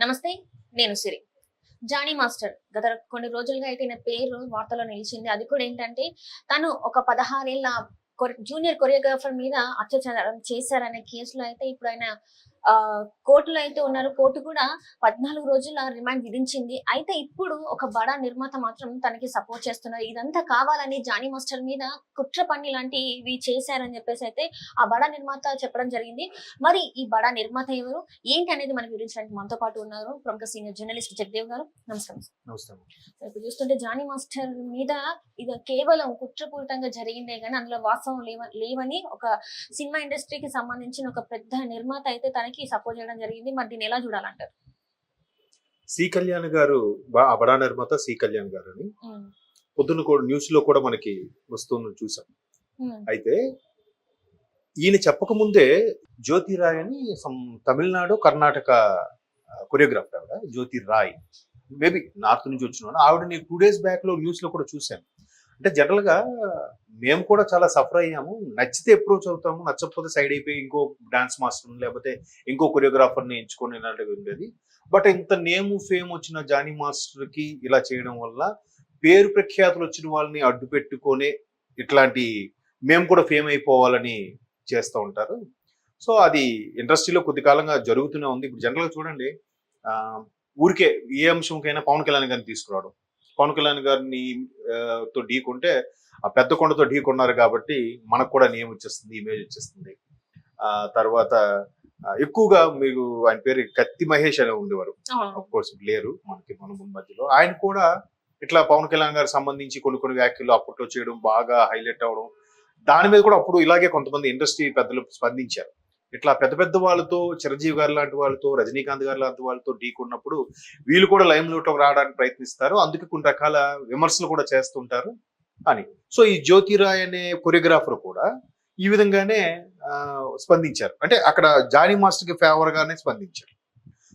నమస్తే నేను సిరి. Johnny master గత కొన్ని రోజులుగా అయితే ఈయన పేరు వార్తలో నిలిచింది. అది కూడా ఏంటంటే తను ఒక పదహారేళ్ళ కొరి- జూనియర్ కొరియోగ్రాఫర్ మీద అత్యాచారం చేశారనే కేసులో అయితే ఇప్పుడు ఆయన కోర్టులో అయితే ఉన్నారు. కోర్టు కూడా పద్నాలుగు రోజుల రిమాండ్ విధించింది. అయితే ఇప్పుడు ఒక బడా నిర్మాత మాత్రం తనకి సపోర్ట్ చేస్తున్నారు. ఇదంతా కావాలని జానీ మాస్టర్ మీద కుట్ర పని లాంటివి చేశారని చెప్పేసి అయితే ఆ బడా నిర్మాత చెప్పడం జరిగింది. మరి ఈ బడా నిర్మాత ఎవరు? ఏంటి అనేది మనకి వివరించడానికి మనతో పాటు ఉన్నారు ప్రముఖ సీనియర్ జర్నలిస్ట్ జగదేవ్ గారు. నమస్కారం నమస్తే ఇప్పుడు చూస్తుంటే జానీ మాస్టర్ మీద ఇది కేవలం కుట్రపూరితంగా జరిగిందే కానీ అందులో వాస్తవం లేవ లేవని ఒక సినిమా ఇండస్ట్రీకి సంబంధించిన ఒక పెద్ద నిర్మాత అయితే తనకి సపోర్ట్ చేయడం జరిగింది. మరి దీన్ని ఎలా చూడాలంటారు? సి కళ్యాణ్ గారు ఆ బడా నిర్మాత సి కళ్యాణ్ గారు అని పొద్దున్న కూడా న్యూస్లో కూడా మనకి వస్తుంది చూసాం. అయితే ఈయన చెప్పకముందే జ్యోతి రాయ్ అని తమిళనాడు కర్ణాటక కొరియోగ్రాఫర్ ఆవిడ. జ్యోతి రాయ్. మేబీ నార్త్ నుంచి వచ్చిన ఆవిడని టూ డేస్ బ్యాక్లో న్యూస్లో కూడా చూశాను అంటే జనరల్గా మేము కూడా చాలా సఫర్ అయ్యాము. నచ్చితే అప్రోచ్ అవుతాము నచ్చకపోతే సైడ్ అయిపోయి ఇంకో డాన్స్ మాస్టర్ని లేకపోతే ఇంకో కొరియోగ్రాఫర్ని ఎంచుకొని ఇలాంటివి ఉండేది. బట్ ఇంత నేమ్ ఫేమ్ వచ్చిన జానీ మాస్టర్కి ఇలా చేయడం వల్ల పేరు ప్రఖ్యాతులు వచ్చిన వాళ్ళని అడ్డు పెట్టుకొని ఇట్లాంటి మేము కూడా ఫేమ్ అయిపోవాలని చేస్తూ ఉంటారు. సో అది ఇండస్ట్రీలో కొద్ది కాలంగా జరుగుతూనే ఉంది. ఇప్పుడు జనరల్గా చూడండి ఊరికే ఏ అంశంకైనా పవన్ కళ్యాణ్ గారిని తీసుకురావడం. పవన్ కళ్యాణ్ గారిని తో ఢీకొంటే ఆ పెద్ద కొండతో ఢీకొన్నారు కాబట్టి మనకు కూడా నేమ్ వచ్చేస్తుంది ఇమేజ్ వచ్చేస్తుంది. ఆ తర్వాత ఎక్కువగా మీరు ఆయన పేరు కత్తి మహేష్ అని ఉండేవారు. ఆఫ్ కోర్స్ లేరు మనకి మన మధ్యలో. ఆయన కూడా ఇట్లా పవన్ కళ్యాణ్ గారికి సంబంధించి కొన్ని కొన్ని వ్యాఖ్యలు అప్పట్లో చేయడం బాగా హైలైట్ అవడం దాని మీద కూడా అప్పుడు ఇలాగే కొంతమంది ఇండస్ట్రీ పెద్దలు స్పందించారు. ఇట్లా పెద్ద పెద్ద వాళ్ళతో చిరంజీవి గారు లాంటి వాళ్ళతో రజనీకాంత్ గారు లాంటి వాళ్ళతో ఢీకున్నప్పుడు వీళ్ళు కూడా లైమ్లోకి రావడానికి ప్రయత్నిస్తారు. అందుకే కొన్ని రకాల విమర్శలు కూడా చేస్తుంటారు అని. సో ఈ జ్యోతిరాయ్ అనే కొరియోగ్రాఫర్ కూడా ఈ విధంగానే స్పందించారు. అంటే అక్కడ జానీ మాస్టర్కి ఫేవర్ గానే స్పందించారు.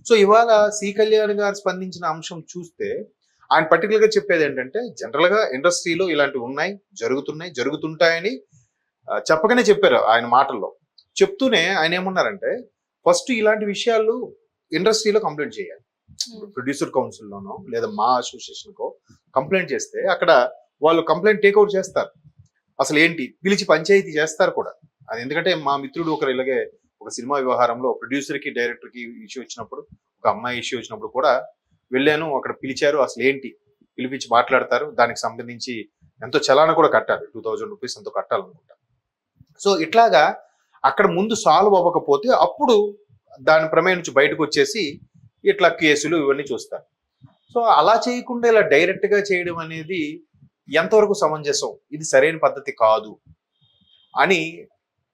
సో ఇవాళ సి కళ్యాణ్ గారు స్పందించిన అంశం చూస్తే ఆయన పర్టికులర్గా చెప్పేది ఏంటంటే జనరల్గా ఇండస్ట్రీలో ఇలాంటివి ఉన్నాయి జరుగుతున్నాయి జరుగుతుంటాయని చెప్పకనే చెప్పారు ఆయన మాటల్లో. చెప్తూనే ఆయన ఏమన్నారంటే ఫస్ట్ ఇలాంటి విషయాలు ఇండస్ట్రీలో కంప్లైంట్ చేయాలి. ప్రొడ్యూసర్ కౌన్సిల్లోనో లేదా మా అసోసియేషన్ కో కంప్లైంట్ చేస్తే అక్కడ వాళ్ళు కంప్లైంట్ టేక్అవుట్ చేస్తారు. అసలు ఏంటి? పిలిచి పంచాయతీ చేస్తారు కూడా. అది ఎందుకంటే మా మిత్రుడు ఒకరు ఇలాగే ఒక సినిమా వ్యవహారంలో ప్రొడ్యూసర్కి డైరెక్టర్కి ఇష్యూ వచ్చినప్పుడు ఒక అమ్మాయి ఇష్యూ వచ్చినప్పుడు కూడా వెళ్ళాను అక్కడ పిలిచారు అసలు ఏంటి? పిలిపించి మాట్లాడతారు. దానికి సంబంధించి ఎంతో చలాన కూడా కట్టాలి టూ థౌజండ్ రూపీస్ ఎంతో కట్టాలనుకుంటా. సో ఇట్లాగా అక్కడ ముందు సాల్వ్ అవ్వకపోతే అప్పుడు దాని ప్రమేయం నుంచి బయటకు వచ్చేసి ఇట్లా కేసులు ఇవన్నీ చూస్తారు. సో అలా చేయకుండా ఇలా డైరెక్ట్గా చేయడం అనేది ఎంతవరకు సమంజసం? ఇది సరైన పద్ధతి కాదు అని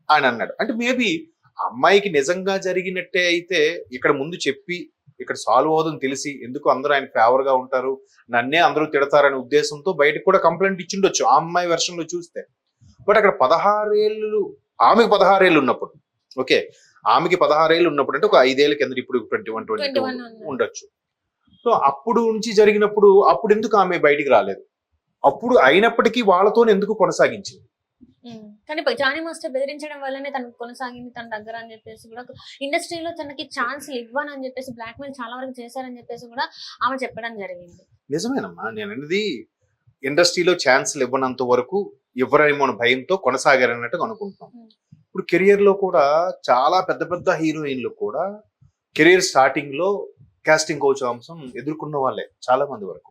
ఆయన అన్నాడు. అంటే మేబీ అమ్మాయికి నిజంగా జరిగినట్టే అయితే ఇక్కడ ముందు చెప్పి ఇక్కడ సాల్వ్ అవుదని తెలిసి ఎందుకు అందరూ ఆయన ఫేవర్గా ఉంటారు నన్నే అందరూ తిడతారనే ఉద్దేశంతో బయటకు కూడా కంప్లైంట్ ఇచ్చిండొచ్చు ఆ అమ్మాయి వెర్షన్లో చూస్తే. బట్ అక్కడ పదహారేళ్ళు ఆమెకి పదహారేళ్ళు ఉన్నప్పుడు ఓకే ఆమెకి పదహారేళ్ళు ఉన్నప్పుడు అంటే ఒక ఐదేళ్ళ కింద ఇప్పుడు ట్వంటీ వన్ ట్వంటీ 21 అన్నారు. ఉండొచ్చు సో అప్పుడు నుంచి జరిగినప్పుడు అప్పుడు ఎందుకు ఆమె బయటికి రాలేదు అప్పుడు అయినప్పటికీ వాళ్ళతో ఎందుకు కొనసాగించింది. కానీ జానీ మాస్టర్ బెదిరించడం వల్లనే తనకు కొనసాగింది తన దగ్గర అని చెప్పేసి కూడా ఇండస్ట్రీలో తనకి ఛాన్స్ ఇవ్వను అని చెప్పేసి బ్లాక్ మెయిల్ చాలా వరకు చేశారని చెప్పేసి కూడా ఆమె చెప్పడం జరిగింది నిజమేనమ్మా నేను అనేది ఇండస్ట్రీలో ఛాన్స్లు ఇవ్వనంత వరకు ఇవ్వరేమో భయంతో కొనసాగారన్నట్టు అనుకుంటున్నాం. ఇప్పుడు కెరియర్లో కూడా చాలా పెద్ద పెద్ద హీరోయిన్లు కూడా కెరియర్ స్టార్టింగ్లో కాస్టింగ్ కోచ్ అంశం ఎదుర్కొన్న వాళ్ళే చాలా మంది వరకు.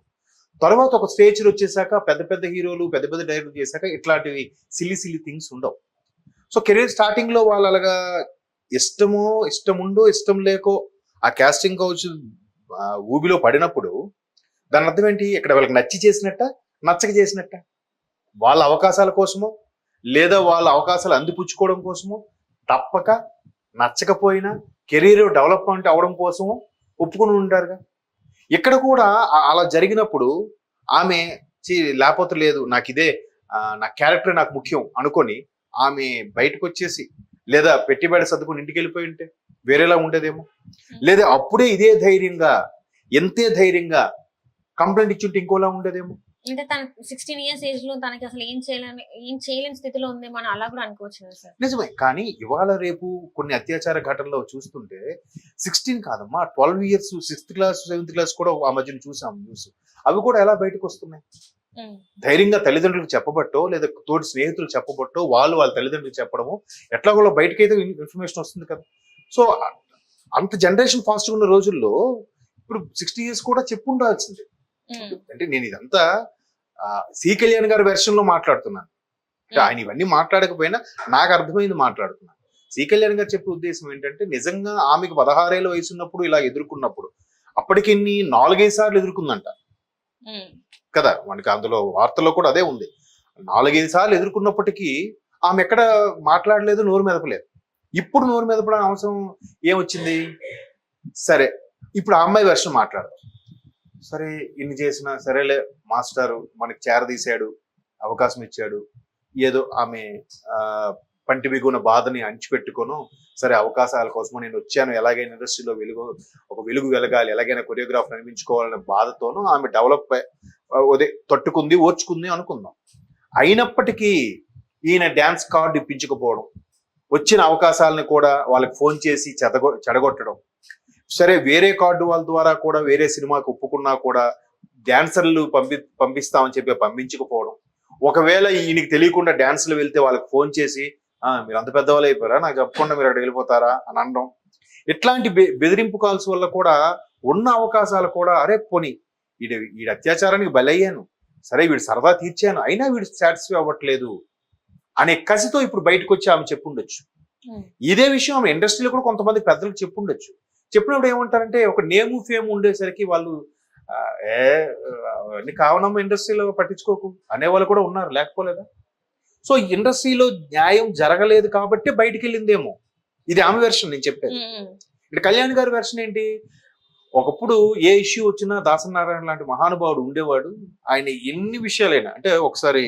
తర్వాత ఒక స్టేజ్ వచ్చేసాక పెద్ద పెద్ద హీరోలు పెద్ద పెద్ద డైరెక్టర్ చేశాక ఇట్లాంటివి సిల్లి సిల్లి థింగ్స్ ఉండవు. సో కెరీర్ స్టార్టింగ్లో వాళ్ళు అలాగా ఇష్టమో ఇష్టం ఉండో ఇష్టం లేకో ఆ కాస్టింగ్ కౌచ్ ఊబిలో పడినప్పుడు దాని అర్థం ఏంటి? ఇక్కడ వాళ్ళకి నచ్చి చేసినట్ట? నచ్చక చేసినట్ట? వాళ్ళ అవకాశాల కోసమో లేదా వాళ్ళ అవకాశాలు అందిపుచ్చుకోవడం కోసమో తప్పక నచ్చకపోయినా కెరీర్ డెవలప్మెంట్ అవడం కోసమో ఒప్పుకుని ఉంటారుగా. ఇక్కడ కూడా అలా జరిగినప్పుడు ఆమె లేకపోతే లేదు నాకు ఇదే నా క్యారెక్టర్ నాకు ముఖ్యం అనుకొని ఆమె బయటకు వచ్చేసి లేదా పెట్టిబడి సర్దుకుని ఇంటికి వెళ్ళిపోయి ఉంటే వేరేలా ఉండేదేమో. లేదా అప్పుడే ఇదే ధైర్యంగా ఎంతే ధైర్యంగా కంప్లైంట్ ఇచ్చుంటే ఇంకోలా ఉండేదేమో. అంటే తన సిక్స్టీన్ ఇయర్స్ ఏజ్లో తనకి అసలు ఏం చేయలేని ఏం చేయలేని స్థితిలో ఉంది మనం అలా కూడా అనుకోవచ్చు సార్? నిజమే. కానీ ఇవాళ రేపు కొన్ని అత్యాచార ఘటనలు చూస్తుంటే సిక్స్టీన్ కాదమ్మా twelve years sixth class seventh class కూడా ఆ మధ్యన చూసాం న్యూస్ అవి కూడా ఎలా బయటకు వస్తున్నాయి? ధైర్యంగా తల్లిదండ్రులకు చెప్పబట్టో లేదా తోటి స్నేహితులు చెప్పబట్టో వాళ్ళు వాళ్ళ తల్లిదండ్రులకు చెప్పడము ఎట్లా కూడా బయటకైతే ఇన్ఫర్మేషన్ వస్తుంది కదా. సో అంత జనరేషన్ ఫాస్ట్ ఉన్న రోజుల్లో ఇప్పుడు సిక్స్టీ ఇయర్స్ కూడా చెప్పు ఉండాల్సిందే అంటే నేను ఇదంతా సి. కళ్యాణ్ గారి వెర్షన్లో మాట్లాడుతున్నాను. అంటే ఆయన ఇవన్నీ మాట్లాడకపోయినా నాకు అర్థమైంది మాట్లాడుతున్నాను. సి. కళ్యాణ్ గారు చెప్పే ఉద్దేశం ఏంటంటే నిజంగా ఆమెకు పదహారేళ్ళ వయసు ఉన్నప్పుడు ఇలా ఎదుర్కొన్నప్పుడు అప్పటికి ఎన్ని నాలుగైదు సార్లు ఎదుర్కొందంట. ఉమ్, కదా మనకి అందులో వార్తల్లో కూడా అదే ఉంది. నాలుగైదు సార్లు ఎదుర్కొన్నప్పటికీ ఆమె ఎక్కడ మాట్లాడలేదు నోరు మెదపలేదు. ఇప్పుడు నోరు మెదపడం అవసరం ఏమొచ్చింది? సరే ఇప్పుడు ఆ అమ్మాయి వర్షం మాట్లాడదు. సరే ఇన్ని చేసినా సరేలే మాస్టారు మనకి చేరదీశాడు అవకాశం ఇచ్చాడు ఏదో ఆమె పంటి బిగున బాధని అణిచిపెట్టుకోను సరే అవకాశాల కోసమో నేను వచ్చాను ఎలాగైనా ఇండస్ట్రీలో వెలుగు ఒక వెలుగు వెలగాలి ఎలాగైనా కొరియోగ్రాఫర్ అనిపించుకోవాలనే బాధతోనూ ఆమె డెవలప్ అదే తట్టుకుంది ఓర్చుకుంది అనుకుందాం. అయినప్పటికీ ఈయన డ్యాన్స్ కార్డు ఇప్పించకపోవడం వచ్చిన అవకాశాలను కూడా వాళ్ళకి ఫోన్ చేసి చెదగొ చెడగొట్టడం సరే వేరే కార్డు వాళ్ళ ద్వారా కూడా వేరే సినిమాకి ఒప్పుకున్నా కూడా డాన్సర్లు పంపి పంపిస్తామని చెప్పి పంపించకపోవడం. ఒకవేళ ఈయనకి తెలియకుండా డాన్సులు వెళ్తే వాళ్ళకి ఫోన్ చేసి "ఆ, మీరు అంత పెద్దవాళ్ళు అయిపోయారా? నాకు చెప్పకుండా మీరు అక్కడ వెళ్ళిపోతారా? అని అనడం. ఇట్లాంటి బెదిరింపు కాల్స్ వల్ల కూడా ఉన్న అవకాశాలు కూడా అరే పోనీ వీడి వీడి అత్యాచారానికి బలయ్యాను. సరే వీడు సరదా తీర్చాను. అయినా వీడు సాటిస్ఫై అవ్వట్లేదు. అనే కసితో ఇప్పుడు బయటకు వచ్చి ఆమె చెప్పుండొచ్చు. ఇదే విషయం ఆమె ఇండస్ట్రీలో కూడా కొంతమంది పెద్దలకు చెప్పుండొచ్చు. చెప్పినప్పుడు ఏమంటారంటే ఒక నేము ఫేమ్ ఉండేసరికి వాళ్ళు "ఆ, ఏ కావనమ్మ ఇండస్ట్రీలో పట్టించుకోకు అనేవాళ్ళు కూడా ఉన్నారు లేకపోలేదా? సో ఇండస్ట్రీలో న్యాయం జరగలేదు కాబట్టి బయటికి వెళ్ళిందేమో ఇది ఆమె వెర్షన్ నేను ఉమ్, ఇక్కడ కళ్యాణ్ గారి వెర్షన్ ఏంటి? ఒకప్పుడు ఏ ఇష్యూ వచ్చినా దాసనారాయణ లాంటి మహానుభావుడు ఉండేవాడు. ఆయన ఎన్ని విషయాలైనా అంటే ఒకసారి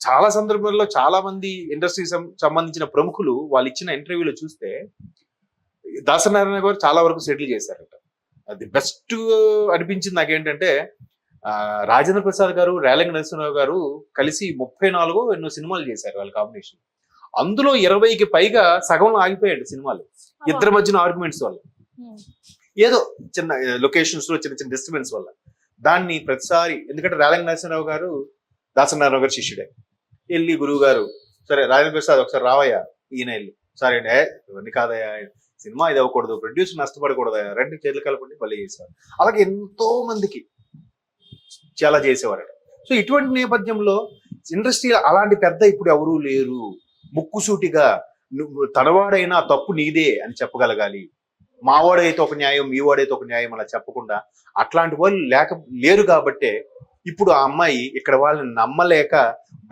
చాలా సందర్భాల్లో చాలా మంది ఇండస్ట్రీ సంబంధించిన ప్రముఖులు వాళ్ళు ఇచ్చిన ఇంటర్వ్యూలో చూస్తే దాసనారాయణ గారు చాలా వరకు సెటిల్ చేశారట. అది బెస్ట్ అనిపించింది నాకేంటంటే ఆ, రాజేంద్ర ప్రసాద్ గారు రేలంగి నరసింహరావు గారు కలిసి ముప్పై నాలుగు ఎన్నో సినిమాలు చేశారు వాళ్ళ కాంబినేషన్ అందులో ఇరవైకి పైగా సగంలో ఆగిపోయాడు సినిమాలు. ఇద్దరి మధ్యన ఆర్గ్యుమెంట్స్ వల్ల. ఉమ్, ఏదో చిన్న లొకేషన్స్లో చిన్న చిన్న డిస్టర్బెన్స్ వల్ల. దాన్ని ప్రతిసారి ఎందుకంటే రాలంగ నరసింహరావు గారు దాసనారాయణ గారు శిష్యుడే. వెళ్ళి గురువు గారు సరే రాజేంద్ర ప్రసాద్ ఒకసారి రావయ్యా ఈయన వెళ్ళి సరే అండి "ఏ, ఇవన్నీ కాదయ్యా సినిమా ఇది అవ్వకూడదు ప్రొడ్యూసర్ నష్టపడకూడదు రెండు చేతులు కలపండి మళ్ళీ చేసేవారు. అలాగే ఎంతో మందికి చాలా చేసేవారట. సో ఇటువంటి నేపథ్యంలో ఇండస్ట్రీ అలాంటి పెద్ద ఇప్పుడు ఎవరూ లేరు. ముక్కుసూటిగా నువ్వు తనవాడైనా తప్పు నీదే అని చెప్పగలగాలి. మావాడైతే ఒక న్యాయం మీ వాడైతే ఒక న్యాయం అలా చెప్పకుండా అట్లాంటి వాళ్ళు లేక లేరు కాబట్టే ఇప్పుడు ఆ అమ్మాయి ఇక్కడ వాళ్ళని నమ్మలేక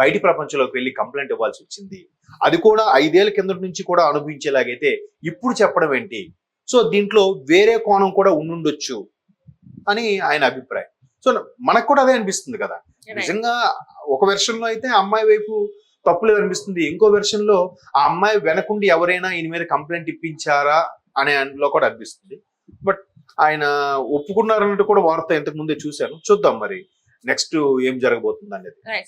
బయటి ప్రపంచంలోకి వెళ్ళి కంప్లైంట్ ఇవ్వాల్సి వచ్చింది. అది కూడా ఐదేళ్ళ కింద నుంచి కూడా అనుభవించేలాగైతే ఇప్పుడు చెప్పడం ఏంటి? సో దీంట్లో వేరే కోణం కూడా ఉండుండొచ్చు అని ఆయన అభిప్రాయం. సో మనకు కూడా అదే అనిపిస్తుంది కదా. నిజంగా ఒక వెర్షన్లో అయితే అమ్మాయి వైపు తప్పులేదు అనిపిస్తుంది ఇంకో వెర్షన్లో ఆ అమ్మాయి వెనకుండి ఎవరైనా ఈయన మీద కంప్లైంట్ ఇప్పించారా అనే అందులో కూడా అనిపిస్తుంది. బట్ ఆయన ఒప్పుకున్నారన్నట్టు కూడా వార్త ఇంతకు ముందే చూశాను. చూద్దాం మరి. నెక్స్ట్ ఏం జరగబోతుంది అనేది.